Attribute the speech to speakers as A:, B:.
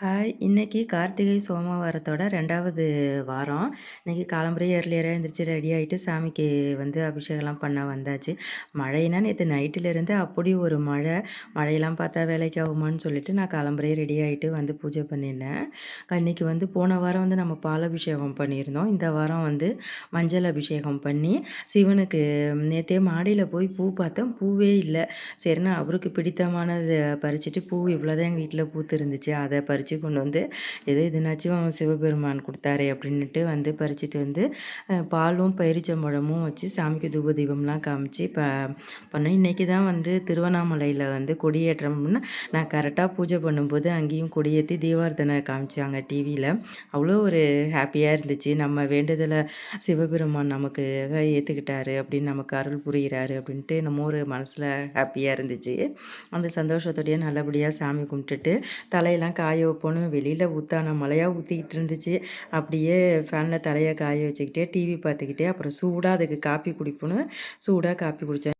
A: Hi. இன்றைக்கி கார்த்திகை சோமவாரத்தோட ரெண்டாவது வாரம். இன்னைக்கு காலம்பரையே ஏர்லியராக எழுந்திரிச்சு ரெடி ஆகிட்டு சாமிக்கு வந்து அபிஷேகம்லாம் பண்ண வந்தாச்சு. மழைனா நேற்று நைட்டிலேருந்து அப்படி ஒரு மழை. மழையெல்லாம் பார்த்தா வேலைக்கு ஆகுமான்னு சொல்லிட்டு நான் காலம்பரையே ரெடி ஆகிட்டு வந்து பூஜை பண்ணியிருந்தேன் இன்றைக்கி வந்து போன வாரம் வந்து நம்ம பால் அபிஷேகம் பண்ணியிருந்தோம். இந்த வாரம் வந்து மஞ்சள் அபிஷேகம் பண்ணி சிவனுக்கு நேற்றே மாடியில் போய் பூ பார்த்தேன் பூவே இல்லை. சரிண்ணா அவருக்கு பிடித்தமானதை பறிச்சுட்டு பூ இவ்வளோதான் எங்கள் வீட்டில் பூத்து இருந்துச்சு அதை பறிச்சு பறித்து கொண்டு வந்து ஏதோ இதுனாச்சும் சிவபெருமான் கொடுத்தாரு அப்படின்ட்டு வந்து பறிச்சுட்டு வந்து பாலும் பயிரிச்சம்பழமும் வச்சு சாமிக்கு தூப தீபம்லாம் காமிச்சு ப பண்ண இன்றைக்கி தான் வந்து திருவண்ணாமலையில் வந்து கொடியேற்றம்னு நான் கரெக்டாக பூஜை பண்ணும்போது அங்கேயும் கொடியேற்றி தீபார்த்தனை காமிச்சாங்க டிவியில் அவ்வளோ ஒரு ஹாப்பியாக இருந்துச்சு. நம்ம வேண்டுதலை சிவபெருமான் நமக்கு ஏற்றுக்கிட்டாரு அப்படின்னு நமக்கு அருள் புரிகிறாரு அப்படின்ட்டு நம்ம ஒரு மனசில் ஹாப்பியாக இருந்துச்சு. அந்த சந்தோஷத்தோடையே நல்லபடியாக சாமி கும்பிட்டுட்டு தலையெல்லாம் காய வைப்போன்னு வெளியில் ஊற்றான மழையாக ஊற்றிக்கிட்டு இருந்துச்சு அப்படியே ஃபேனில் தலையை காய வச்சுக்கிட்டே டிவி பார்த்துக்கிட்டே அப்புறம் சூடாக அதுக்கு காப்பி குடிப்போன்னு சூடாக காப்பி குடித்தேன்